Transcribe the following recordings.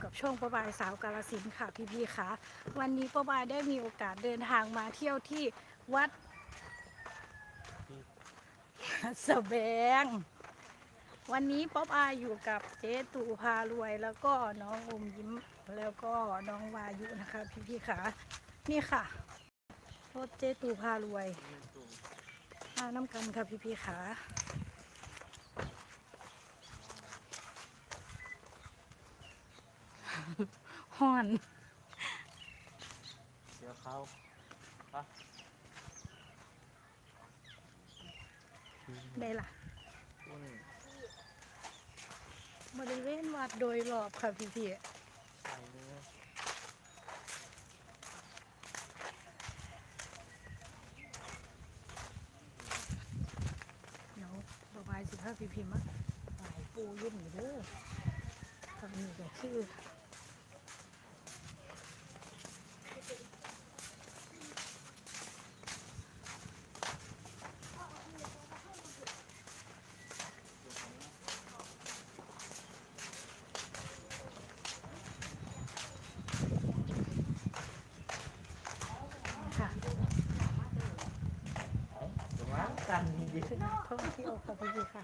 กับช่วงประบายสาวกาลสินค่ะพี่พี่ๆค่ะวันนี้ประบายได้มีโอกาสเดินทางมาเที่ยวที่วัดสแบง วันนี้ป๊อบอายอยู่กับเจ๊ตู่พารวย แล้วก็น้องอมยิ้มแล้วก็น้องวายุนะคะ พี่พี่ๆค่ะนี่ค่ะรถเจ๊ตู่พารวยมาน้ำกันค่ะพี่พี่ๆค่ะ ห่อน เดี๋ยวเขาปะได้ล่ะอุ้นบริเวณวัดโดยรอบค่ะพี่พี่ใส่เนื้อๆเดี๋ยวบายสิพาพี่พี่มาไหวปูอยุ่งเด้อทางนี้ก็คือ ค่ะ เดี๋ยวมากันดี คือท่องเที่ยวค่ะพี่พี่ค่ะ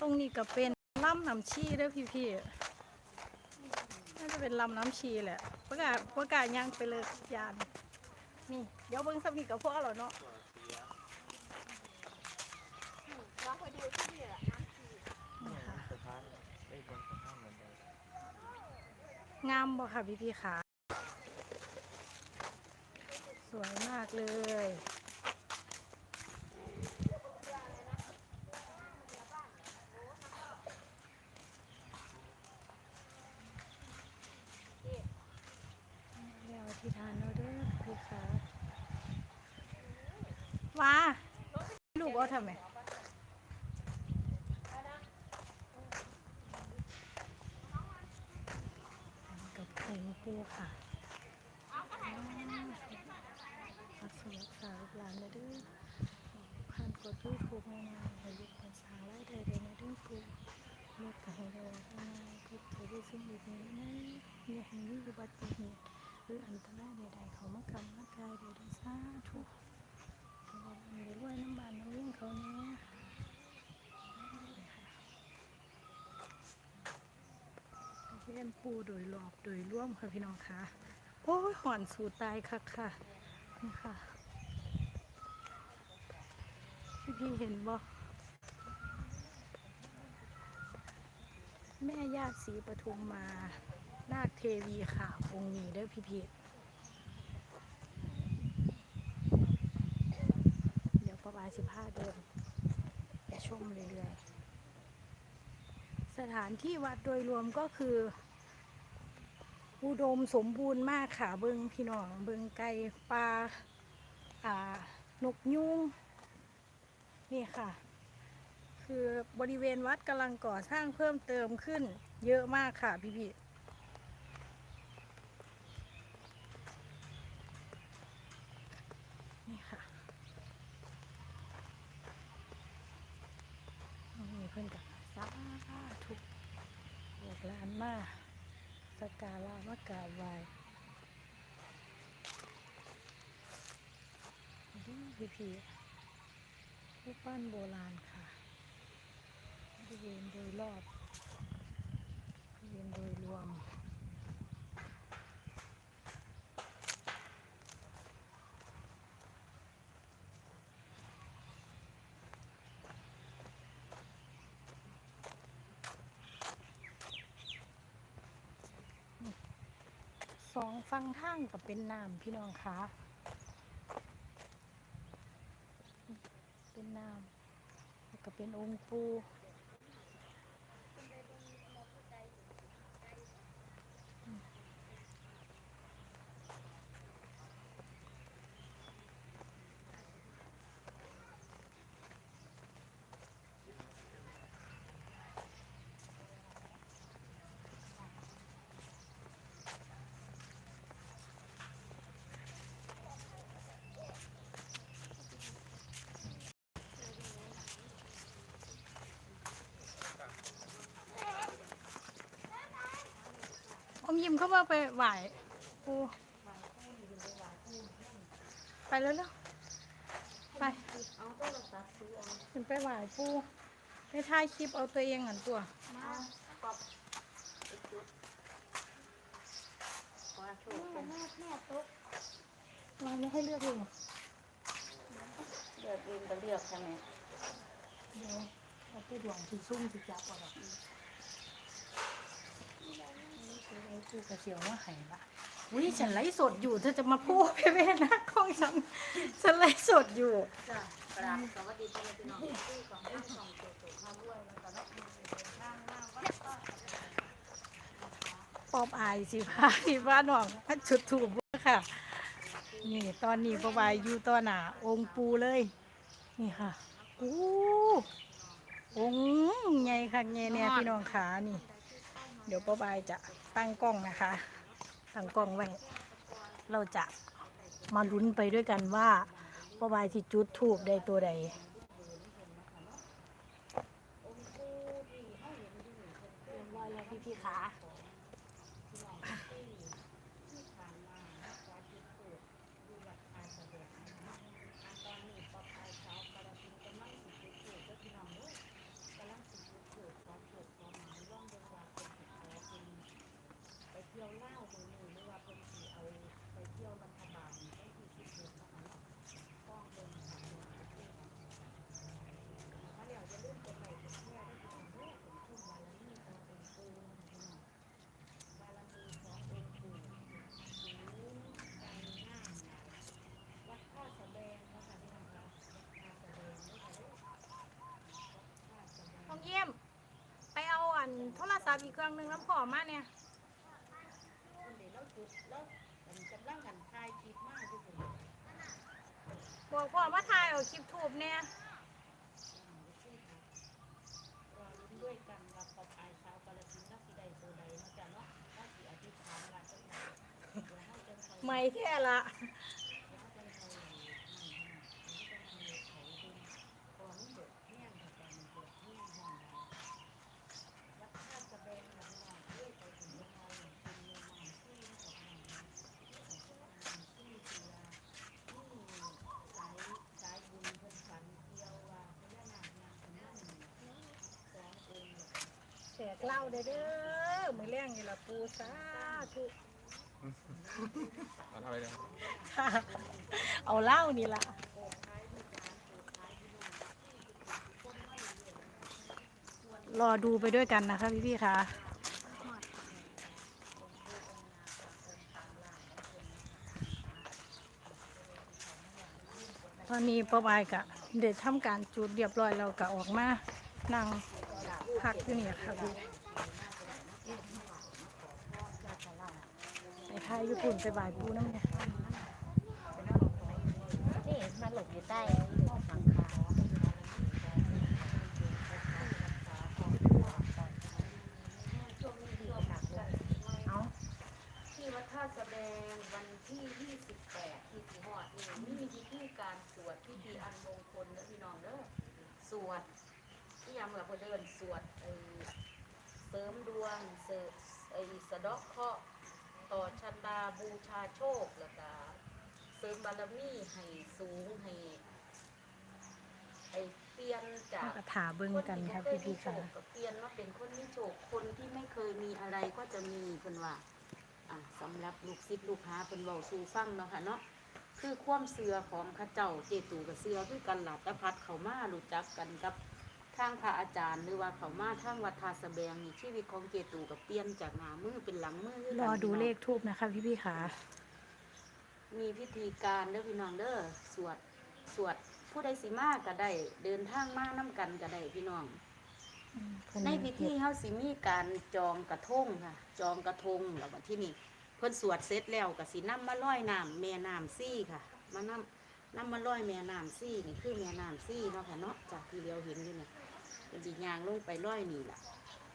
ตรงนี้ก็เป็นลำน้ำชีเด้อพี่พี่น่าจะเป็นลำน้ำชีแหละประกาศประกาศย่างไปเลยยาน นี่ เดี๋ยวเบิ้งสักนิดกับพ่อเราเนาะนี่ค่ะไอ้ยบนสะงามบ่ค่ะพี่พี่ค่ะสวยมากเลย แล้วที่ทานเราเด้อพี่ค่ะว้า ลูกเอาทำไมกับไข่ปูค่ะรักสมัครสาวหลานเลยเด้อผ่านกดยูทูบมานาให้ลูกเป็นสาวไล่ได้เลยนะด้อปูลูกกับให้เราทำงานพบเจอได้สิ่งดีๆนะอย่าให้มีอุบัติเหตุหรืออันตรายใดๆเขามากำมากายใดๆสาธุ ขอให้มีรวยน้ำบานน้ำเลี้ยงเขาเนี้ยเรียนปูโดยรอบโดยร่วมค่ะพี่น้องค่ะโอ้ยหอนสูตายค่ะค่ะนี่ค่ะพี่พี่เห็นบ่แม่ญาติศรีปทุมมานาคเทวีค่ะองค์นี้เด้อพี่พี่เดี๋ยวประมาณสิบห้าเดินไปชมเรื่อยๆ ส ถานที่วัดโดยรวมก็คือ อุดมสมบูรณ์มากค่ะเบิงพี่น้องเบิงไก่ปลาอ่านกยุงนี่ค่ะ คือบริเวณวัดกำลังก่อสร้างเพิ่มเติมขึ้นเยอะมากค่ะพี่พี่ๆนี่ค่ะนี่เพื่อนกับสาธุบวกลานมาสกการะมากราบไหว้ ดูพี่พี่ๆรูปปั้นโบราณค่ะบริเวณโดยรอบบริเวณโดยรวมสองฟังทางกับเป็นน้ำพี่น้องคะเป็นน้ำแล้วก็ เป็นองค์ปู มยิ้มเข้ามาไปไหวปูไปแล้วเร็วๆไปเอาโทรศัพท์ซื้อเอาขึ้นไปไหวปูไปถ่ายคลิปเอาตัวเองหันตัวมาปรับอีกจุดขอโชคเป็นแม่แม่ตุ๊กเราไม่ให้เลือกเองเลือกเองก็เลือกใช่ไหมเดี๋ยวเอาไปดวงที่ซุ่มที่จับเอา ดอกกูกระเสียวว่าไห่ละวิฉันไลฟ์สดอยู่เธอจะมาพูดไปแม่นะกล้องฉันฉันไลฟ์สดอยู่จ้ะกราบสวัสดีพี่น้องที่ของท่านของเจ้าตัวข้าด้วยแล้วก็รับมือเดินทางวัดก็ปอบอายสิพาที่บ้านน้องถ้าจุดถูกค่ะ นี่ตอนนี้ปอบอายอยู่ต่อหน้าองค์ปูเลย นี่ค่ะอู้องค์ใหญ่ค่ะใหญ่เนี่ยพี่น้องขานี่ เดี๋ยวปอบอายจะ ตั้งกล้องนะคะ ตั้งกล้องไว้ เราจะมาลุ้นไปด้วยกันว่าปอบายที่จุดถูกได้ตัวใดพี่พี่ขาต้องเยี่ยม ไปเอาอัน โทรศัพท์อีกเครื่องหนึ่งแล้วพอมาเนี่ยเดี๋ยวเราจุดแล้วมันกำลังกันทายคลิปมากที่สุดบอกพ่อมาถ่ายเอาคลิปทูบเนี่ยรอลุ้นด้วยกันว่าปอบอายชาวกาลสินธุ์นักสิใดตัวใดนะจ๊ะเนาะถ้าสิอธิษฐานว่าจังไดเดี๋ยวให้จังไดไม่แค่ละ เล่าเด้อเด้อมือเลี้ยงนี่ละปูสาธุเอาเท่าไหร่เดี๋ยวค่ะเอาเหล้านี่ละรอดูไปด้วยกันนะคะพี่พี่ๆค่ะ ตอนนี้ป้าบายกะเด็ดทำการจุดเรียบร้อยแล้วกะออกมานั่งพักอยู่นี่ค่ะพี่ไปทายญี่ปุ่นไปบ่ายปูน้ำเนี่ยนี่มาหลบอยู่ใต้หลังคาเอาที่วัดท่าแสดงวันที่ 28 ที่สีหอดนี่มีพิธีการสวดพิธีอันมงคลนะพี่น้องเด้อสวดที่ยังเราเดินสวดเสริมดวงเสริมสะเดาะเคราะห์ ต่อชะตาบูชาโชคแล้วก็เสริมบารมีให้สูงให้ไอ้เปลี่ยนจากก็ถาเบิ่งกันค่ะพี่พี่ๆค่ะก็เปลี่ยนมาเป็นคนมีโชคคนที่ไม่เคยมีอะไรก็จะมีเพิ่นว่าอะสำหรับลูกศิษย์ลูกหาเพิ่นเว้าสู่ฟังเนาะค่ะเนาะคือความเสือของเข้าเจ้าเจตูกับเสือคือกันหลับตะพัดเขามารู้จักกันกับ ทางพระอาจารย์หรือว่าเขามาทางวัดทาสะแบงนี่ชีวิตของเจตูกับเปลี่ยนจากหน้ามือเป็นหลังมือคืรกันอดูพี่น้งเลขทูบนะคะพี่พี่ๆค่ะมีพิธีการเด้อพี่น้องเด้อสวดสวดผู้ใดสิมาก็ได้เดินทางมาน้กันก็ได้พี่น้องในพิธีเฮาสิมีการจองกระทงค่ะ จองกระทงแล้วก็ที่นี่เพิ่นสวดเสร็จแล้วก็สินำมาลอยน้ำแม่น้ำซี่ค่ะ มานำนำมาลอยแม่น้ำซี่นี่คือแม่น้ำซี่เนาะค่ะเนาะจากที่เราเห็นอยู่เนี่ย เป็นสิยางลงไปลอยนี่ล่ะ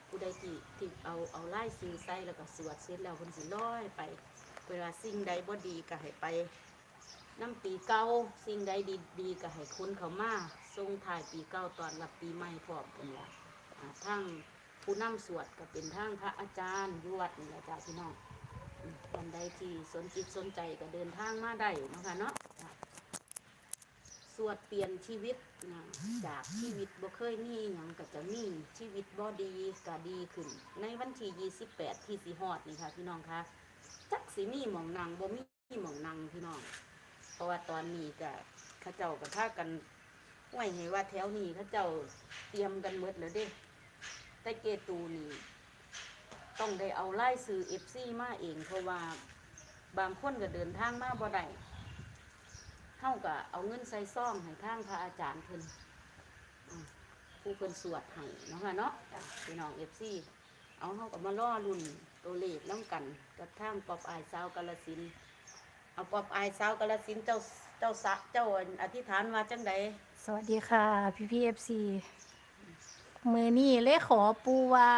ผู้ใดที่ที่เอาเอาไล่ซื้อใส่แล้วก็สวดเสร็จแล้วเพิ่นสิลอยไป เวลาสิ่งใดบ่ดีก็ให้ไปน้ำปีเก่าสิ่งใดดีดีก็ให้คุณเขามาส่งถ่ายปีเก่าตอนรับปีใหม่พร้อมเพิ่นว่าอ่าทั้งผู้นำสวดก็เป็นทางพระอาจารย์ยวดนี่แหละจ้าพี่น้องอืมท่านใดที่สนจิตสนใจก็เดินทางมาได้นะคะเนาะสวดเปลี่ยนชีวิต นะจากชีวิตบ่เคยมีหยังก็จะมีชีวิตบ่ดีก็ดีขึ้น ในวันที่28 ที่สิฮอดนี่ค่ะพี่น้องคะจักสิมีหมองนางบ่มีหมองนางพี่น้อง เพราะว่าตอนนี้ก็เข้าเจ้าก็พากันไว้ให้ว่าแถวนี้เข้าเจ้าเตรียมกันหมดแล้วเด้แต่เกตูนี่ต้องได้เอาไล่ซื้อเอฟซีมาเองเพราะว่าบางคนก็เดินทางมาบ่ได้ เท่ากับเอาเงินใส่ซ่องให้ทางพระอาจารย์เพิ่นผู้เพิ่นสวดให้เนาะค่ะเนาะพี่น้องเอฟซีเอาเท่ากับมาล่อรุ่นตัวเลขน้ำกันกับทางปอบอายสาวกาลสินเอาปอบอายสาวกาลสินเจ้าเจ้าสะเจ้าอธิษฐานว่าจังใดสวัสดีค่ะ พี่พีเอฟซีมือนี่เลยขอปูว่า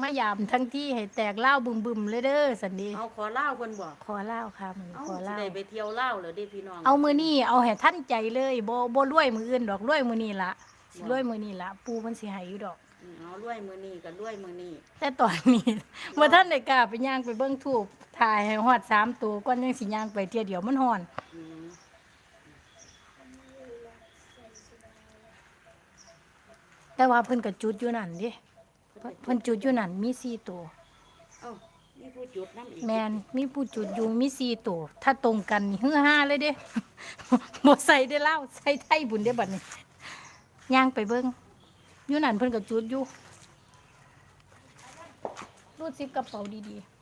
มายามทั้งที่ให้แตกเล่าบึมบึมๆเลยเด้อสันดีเอาขอเล่าเพิ่นบอกขอเล่าค่ะมือเอาขอสิเล่า ได้ไปเที่ยวเล่าวเหรอเด้พี่น้องเอามือนี่เอาให้ท่านใจเลยบ่บ่รวยมืออื่นดอกรวยมือนี่ละสิรวยมือนี่ละปูมันสิใหายอยู่ดอก อืมเอาด้วยมือนี่กับด้วยมือนี่แต่ตอนนี้ เมื่อท่านได้กล้าไปย่างไปเบิ้งทูบถ่ายให้ฮอดสามตัวก่อนยังสิย่างไปเที่ยวเดียวมันฮ้อน อืมแต่ว่าเพิ่นก็จุดอยู่นั่นเดิ เพิ่นเพิ่นจุดอยู่นั่นมีสี่ตัวเอ้านี่ผู้จุดน้ำอีกแมนมีผู้จุดอยู่มีสี่ตัวถ้าตรงกันนี่ฮือฮาเลยเด้บ่ใส่ได้เล่าใส่ไทยบุญได้บัดนี้ย่างไปเบิ่งอยู่นั่นเพิ่นก็จุดอยู่รูดซิปกระเป๋าดีๆ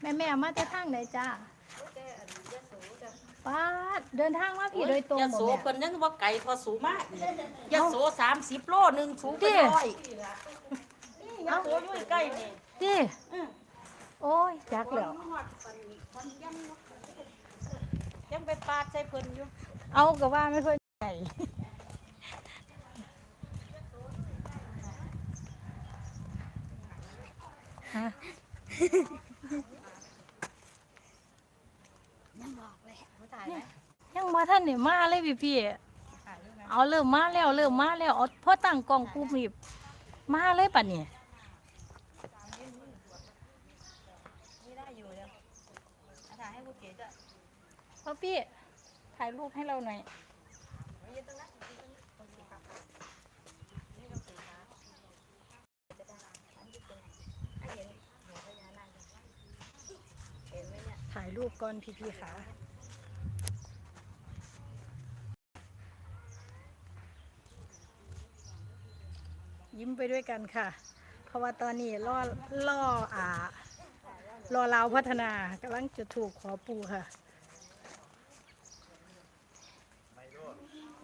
แม่แม่ๆมาแต่ทางไหนจ้า ป้าดเดินทางมาพี่โดยตรงยะบ่โสแม่ เพิ่นยังว่าไก่พอสูงมากยะโสสามสิบโลหนึ่งสูงติเป็นร้อยนี่ยะโสอยู่ใกล้นี่ดิอืมโอ้ยจักแล้วมันยังยังไปปาดใส่เพิ่นอยู่เอาก็ว่าไม่ค่อยใหญ่ฮะ ยังบอกเลยเขาถ่ายไหมยังมาท่านเนี่ยมาเลยพี่พี่ๆเอาเริ่มมาแล้วเริ่มมาแล้วเอาพอตั้งกล้องปุ๊บนี่มาเลยป่ะเนี่ยนี่ได้อยู่เดี๋ยวถ่ายให้ผู้เก๋ด้วยพ่อพี่ถ่ายรูปให้เราหน่อยถ่ายรูปก่อนพี่พี่ๆค่ะ ยิ้มไปด้วยกันค่ะ เพราะว่าตอนนี้ล่อล่ออ่ารอเราพัฒนากำลังจะถูกขอปูค่ะ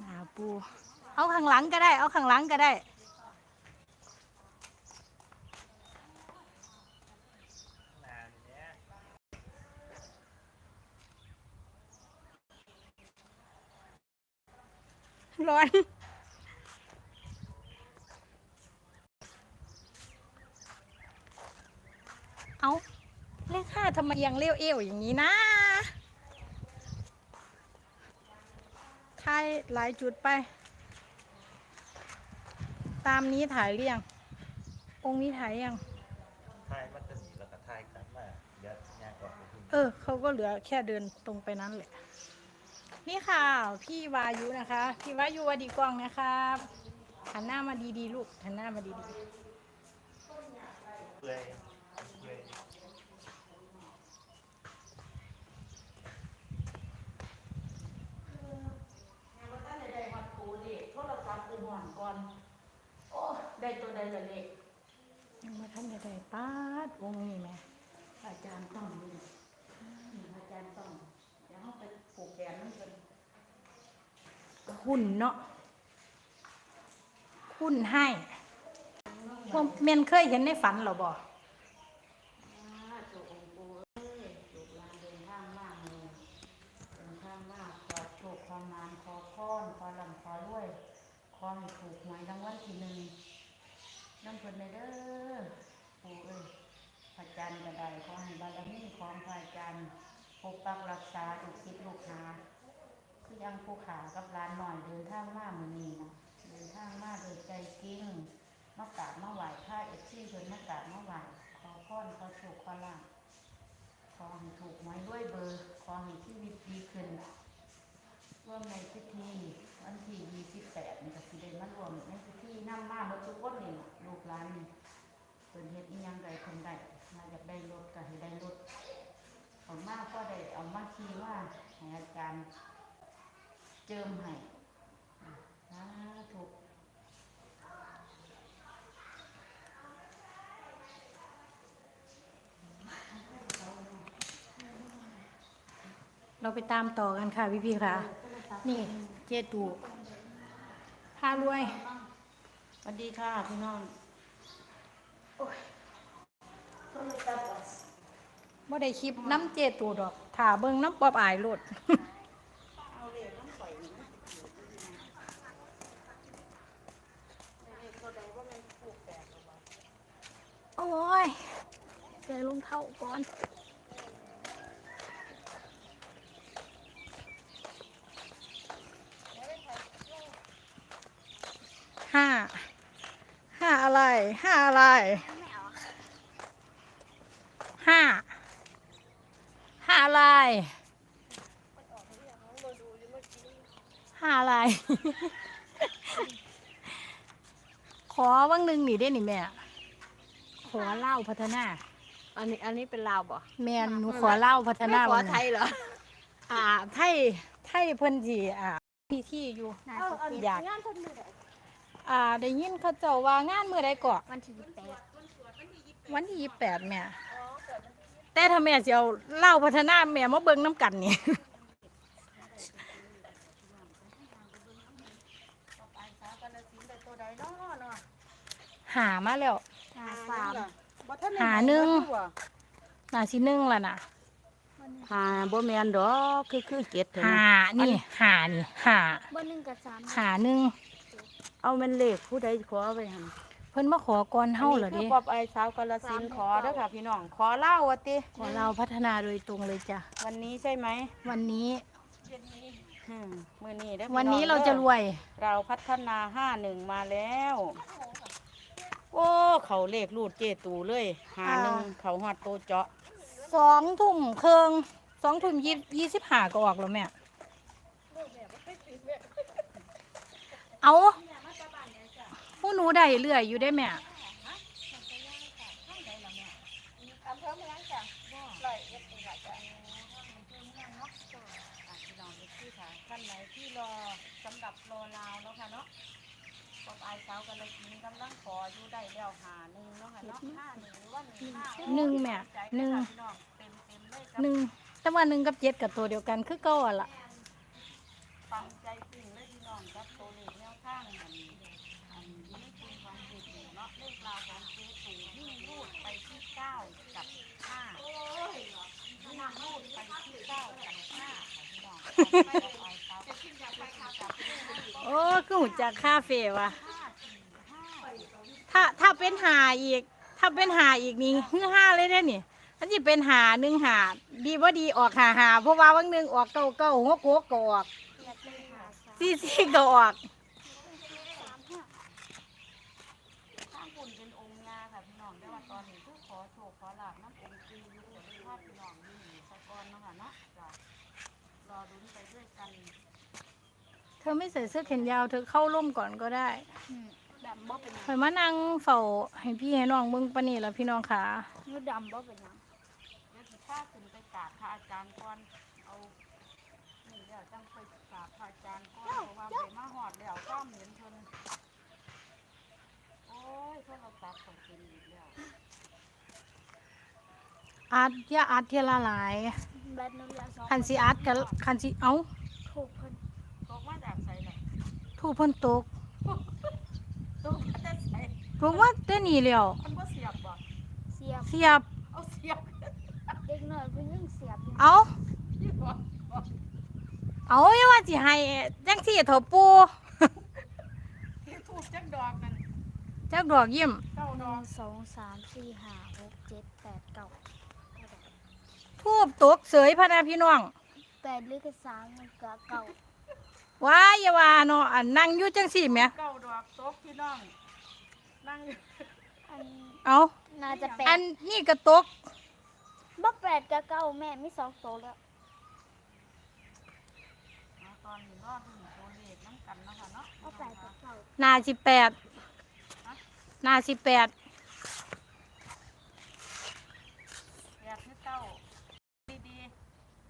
หนาปู เอาข้างหลังก็ได้ เอาข้างหลังก็ได้ร้อน เอาเลขห้าทำ ไมยังเลี้ยวเอวอย่างนี้นะถ่ายหลายจุดไป ตามนี้ถ่ายเรียง องค์นี้ถ่ายยังทายมันจะหนีแล้วก็ทายกลับมาเดี๋ยวยากออกไปที่เออ เขาก็เหลือแค่เดินตรงไปนั้นแหละ นี่ค่ะ พี่วายุนะคะ พี่วายุวดีกล้องนะครับหันหน้ามาดีๆ ลูกหันหน้ามาดีเปื่อยเปื่อย ได้มาปูเด็กโทรศัพท์กูห่ อนก่อน โอ้ได้ตัวใดละเล็กๆยังมาท่านจะได้ป้าดวงนี้ไหมอาจารย์ต้องดูนี่อาจารย์ต้องเดี๋ยวเขาไปผูกแขนนั่นเป็นหุ่นเนาะหุ่นให้พวกเมนเคยเห็นในฝันเหรอบ่ตัวองค์ปูเอ้ยลูกหลานเดินทางมากเลยเดินทางมากขอโชคขอมานขอพรขอลำขอรวยข อให้ถูกหวยรางวัลที่หนึ่งน้ำเพิ่นเลยเด้อปู่เอ้ยพระอาจารย์ก็ได้ขอให้บารมีของพระอาจารย์ปกปักรักษาลูกศิษย์ลูกหาคือยังภูขากับร้านหน่อยเดินทางมาเหมือนนี้นะเดินทางมาโดยใจจริงมากราบมาไหว้พระเอฟซีเพิ่นมากราบมาไหว้ขอพรขอโชคขอลาภขอให้ถูกไม้ด้วยเบอร์ขอให้ชีวิตดีขึ้นร่วมในพิธี วันที่28นี่ก็สิได้มารวมในพิธีนำมาเมื่อทุกคนนี่ล่ะลูกหลานนี่เพิ่นเฮ็ดอีหยังใดเพิ่นได้มาอยากได้รถก็ให้ได้รถเอามาก็ได้เอามาขี่ว่าให้อาจารย์เจิมให้อะสาธุเราไปตามต่อกันค่ะพี่พี่ๆค่ะ นี่เจตูพารวยสวัสดีค่ะพี่น้องบ่ได้คลิปน้ำเจตูดอกถ่าเบิ่งน้ำปอบอายโลดโอ้ยใส่รองเท้าก่อน ห้าห้าอะไรห้าอะไรห้าห้าอะไรห้าอะไร ขอว่างหนึ่งหนีได้หนิแม่ ขอเล่าพัฒนา อันนี้อันนี้เป็นลาวบ่แมนหนูขอเล่าพัฒไม่นาขอวันไทยเหรอ อ่า ไทย ไทยเพิ่นจีอ่าพี่ที่อยู่อยากงานคนมื อใดอ่าได้ยินเขาเจ้าว่างานมื้อใดก่อวันที่ยี่สิบแปดวันที่ยี่แปดแม่แต่ถ้าแม่สิเอาเล่าพัฒนาแม่มาเบิ่งน้ำกันนี่ หามาแล้ว หาสามหาหนึ่งน่าสิหนึ่งแล้วนะหาบ่แมนดอกคือคือเจ็ดเถอะหานะนี่หานี่หาบนหนึ่งกับสามหาหนึ่ง เอาแม่นเลขผู้ใดขอไว้หั่นเพิ่นมาขอก่อนเฮาเหรอคืเดิป๊อบไอสาวกาลสินธุ์ขอเด้อค่ะพี่น้อง ขอเล่าว่าติ ขอเราพัฒนาโดยตรงเลยจ้ะวันนี้ใช่ไหมวันนี้อืมมื้อนี้เด้อพี่วันนี้องเราจะรด้อ วย เราพัฒนาห้าหนึ่งมาแล้ว โอ้ เขาเลขรูดเจตูเลยหาหนึ่งเขาหอดโตเจาะสองทุ่มครึ่งสองทุ่มยี่ยี่สิบห้าก็ออกแล้วแม่ เอา ผู้หนูได้เรื่อยอยู่ได้แม่พี่น้องที่ค่ะท่านไหนที่รอสำหรับรอลาวเนาะค่ะเนาะป๊อบไอสาวกาลสินธุ์กำลังขออยู่ได้แล้วหาหนึ่งเนาะค่ะเนาะห้าหนึ่งหรือว่าหนึ่งห้าหนึ่งแม่ใจหนึ่งค่ะพี่น้องเต็มเต็มๆเลยกับหนึ่งแต่ว่าหนึ่งกับเจ็ดกับตัวเดียวกันคือเก่าอะล่ะ ฟังใจจริงเลยพี่น้องกับตัวเลขแนวทางอันอันนี้คุณของเจตูเนาะเลขราวของเจตูยิ่งรูดไปที่เก้ากับห้ายิ่งรูดไปที่เก้ากับห้าค่ะพี่น้องป๊อบไอสาวกาลสินธุ์จับ โอ้คือหูจากคาเฟ่วะถ้าถ้าเป็นหาอีก ถ้าเป็นหาอีกนี่คือห้าเลยได้อนี่อันนี้เป็นหาหนึ่งหาดีว่าดีออกหาหาเพราะว่าวันหนึ่งออกเก้าเก้าหัวโกกก็ออกซี่ซี่ก็ออก ข้างคุณเป็นองค์งาค่ะพี่น้องแต่ว่าตอนนี้คือขอโชคขอลาบน้ำองค์จีอยู่ที่ภาพพี่น้องนี่สะกอนเนาะค่ะเนาะจ้ะรอรุ้นไปด้วยกัน เธอไม่ใส่เสื้อแขนยาวเธอเข้าร่มก่อนก็ได้ดำบ่เป็นหยังคอยมานั่งเฝ้าให้พี่ให้น้องเบิ่งปานนี่แล้วพี่น้องขานูดำบ่เป็นหยังเดี๋ยวสิพาขึ้นไปกราบพระอาจารย์ก่อนเอานี่เดี๋ยวจังไปกราบพระอาจารย์ก่อนเพราะว่าไปมาหอดแล้วก็เห็นเพิ่นโอ้ยโทรศัพท์ของเป็นอีกแล้วอัดอย่าอัดเทียละหลาย แบตหนูเหลือสองคันสิอัดกับคันสิเอ้า ถูกเพิ่นตกมาจากไสล่ะทูบเพิ่นตกตกมาจากไสผมว่าแต่นี่แล้วมันบ่เสียบบ่เสียบเสียบเอาเสียบเด็กหน่อยเพิ่นยังเสียบอยู่เอาที่บ่เอาอย่าว่าสิให้จังซี่เถอะปูที่ถูกจักดอกนั่นจักดอกยิ้มเก้าหดนึ่องกสองสามสี่ห้าหกเจ็ดแปดเก้าทูบตกเสยพะนะพี่น้องแปดหรือก็สามมันก็เก้าว้ายอย่าว่าเนาะอันนั่งอยู่จังสี่แหมเก้าดอกตกพี่น้อง นั่งอยู่อันเอาน่าจะแปอัดนนี่ก็ตก บ่แปดกับเก้าแม่มีสองโตแล้ว เอาตอนนี้รอดถึงตัวเลขน้ำกันเนาะคะเนาะเอาแปดกับเก้านาสิแปดนาสิแปด แปดที่เก้าดี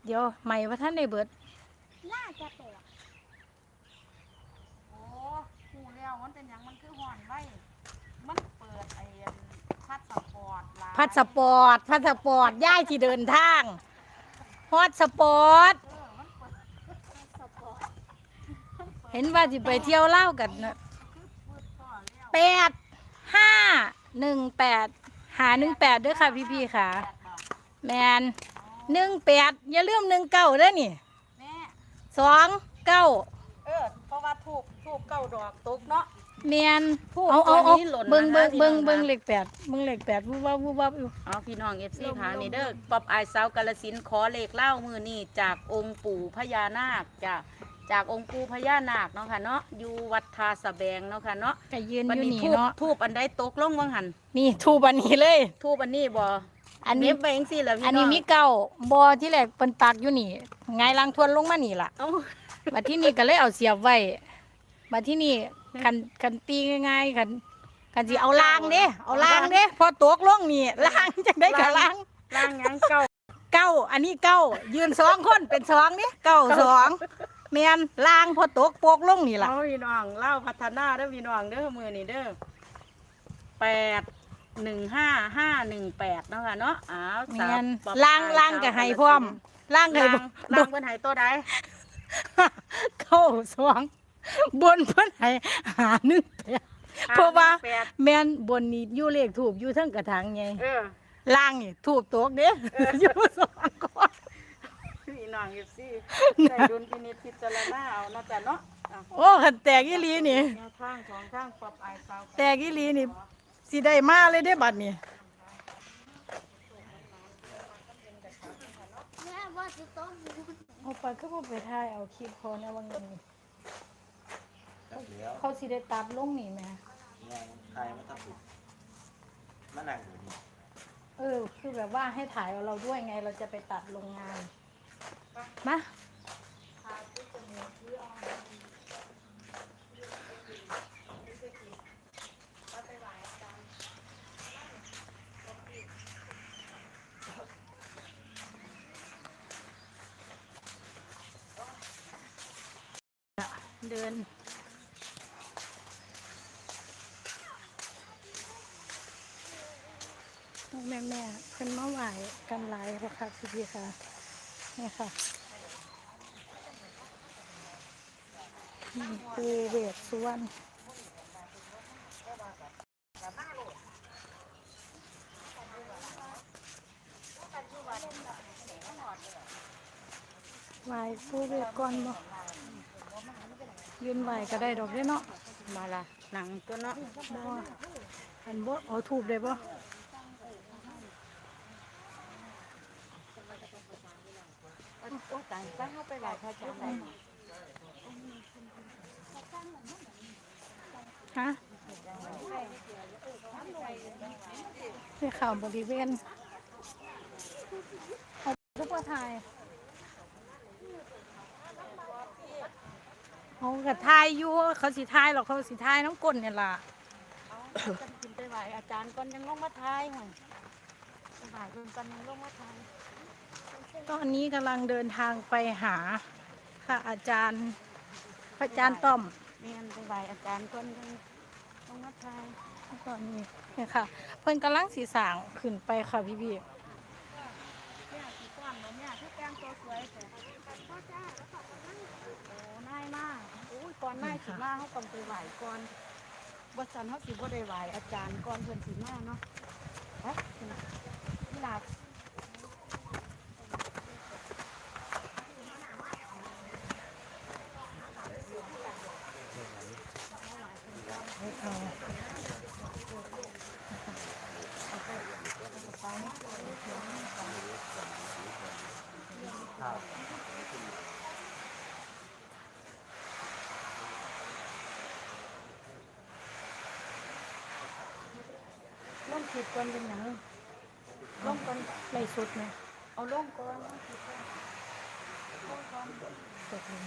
เดี๋ยวใหม่ว่าท่านได้เบิด น่าจะแปดๆโอ้หูแล้วมันเป็นหยังมันคือห่อนไว้มันเปิดไอ้อันพัดสปอร์ตหลายพัสปอร์ตพัสปอร์ตย่ายที่เดินทางฮอตสปอร์ตเออมันเปิดสปอร์ตเห็นว่าสิไปเที่ยวเล่าวกันนะคือเปิดพ่อแล้วแปดห้าหนึ่งแปดหาหนึ่งแปดด้วยค่ะพี่ๆค่ะ แปดดอกแมน หนึ่งแปดอย่าลืมหนึ่งเก้าเด้อนี่แม่สองเก้าเออเพราะว่าทูบทูบเก้าดอกตกเนาะแมนทูบเอาเอาตัวเอานี้หล่นเบิ้งมาเบิ้งนะเบิ้งพี่น้องนะเบิ้งเลขแปดเบิ้งเลขแปดวูบวับวูบวับอยู่เอาพี่น้องเอฟซีค่ะนี่เด้อป๊อบอายสาวกาลสินธุ์ขอเลขเล่ามือนี่จากองค์ปู่พญานาคจ้ะจากองค์ปู่พญานาคเนาะค่ะเนาะอยู่วัดทาสะแบงเนาะค่ะเนาะก็ยืนอวันยู่นี้นี่ทูบเนาะทูบอันใดตกลงวังหันนี่ทูบอันนี้เลย ทูบอันนี้บ่ อันนี้เน็บไปเองสิล่ะพี่น้องอันนี้มีเก้าบอที่แรกเป็นปากอยู่นี่ไงายลังทวนลงมานี่ล่ะ เอ้าบัดที่นี่ก็เลยเอาเสียบไว้บัดที่นี่คันคันตีง่ายๆคันคันสิเอาล่างเด้เอาล่างเด้พอตกลงนี่ล่างจังได้กับล่างล่างหยังเก้าเก้าอันนี้เก้ายืนสองคนเป็นสองนี่เก้าสองแมนล่างพอตกโปกลงนี่ล่ะ เอาพี่น้องเล่าพัฒนาเด้อพี่น้องเด้อมือนี่เด้อแปด หนึ่งห้าห้าหนึ่งแปดเนาะค่ะเนาะอ้าวแมสาวนป๊อบล่างอายล่างสวกับไห้กาฬสินธุ์พร้อมล่างไห้ล่างบล่างเพิ่นไห้ตัวใดเก้าสองบนเพิ่นให้หาหนึ่งแปด เพราะว่า แปดแม่นบนนี้อยู่เลขถูกอยู่เทั้งกระถางไงเออ ล่างนี่ถูกตกเด้อยู่สองคนพี่น้องเอฟซีใส่ดุลพินิจพิจารณาเอาเนาะจ้ะเนาะอะโอ้คันแตกอีหลีนี่ แนวทางสองทางปรับอายสาวแตกอีหลีนี่ สิได้มาเลยเด้บัดนี้แม่ว่าจะต้องมีเอาไปก็บ่ไปถ่ายเอาคลิปเขานะว่างี้จักเดียวเขาสิได้ตัดลงนี่แหม่งานไทยมันทับถูกมานั่งอยู่นี่เออ คือแบบว่าให้ถ่ายเอาเราด้วยไงเราจะไปตัดโรงงานมา เดิน แม่แม่เพิ่นมาไหวกันหลายค่ะค่ะพี่ๆค่ะ นี่ค่ะนี่คือเวทสุวรรณไหวผู้เวทก่อนบ่ ยืนไหวก็ได้ดอกเด้เนาะมาละหนังตัวเนาะบ่อันบ่เอาถูกได้บ่โอ้ต่ายไปเข้าไปหลายพระอาจารย์ได้ฮะที่ข่าวบริเวณเอาทุกประทาย เขากระทายอยู่เขาสิทายหรอกเขาสิทายน้ำก้นเนี่ยล่ะเอาจันกินไปไหวอาจารย์ก่อนยังลงมาทายห่วยไปไหวเพิ่นก่อนยังลงมาทายตอนนี้กำลังเดินทางไปหาพระอาจารย์ พระอาจารย์ต้อมเรียนไปไหวอาจารย์ก่อนยังลงมาทายตอนนี้เนี่ยค่ะ เพิ่นกำลังสีสร้างขึ้นไปค่ะพี่พี่ เนี่ยกี่ก้อนแล้วเนี่ยที่แป้งตัวสวยแต่พ่อจ้าแล้วก็โอ้น่ายมากโอ้ย ก่อนน่าสิมาเขาต้องไปไหวก่อนบัสันเขาสิบ่ได้ไหวอาจารย์ก่อนเพิ่นสิมาเนาะเฮ้ยนี่ลา ข้าว ผิดก่อนเป็นหนังล่องก่อนไหลสุดไหมเอาลงก่อนล่องก่อนตกลง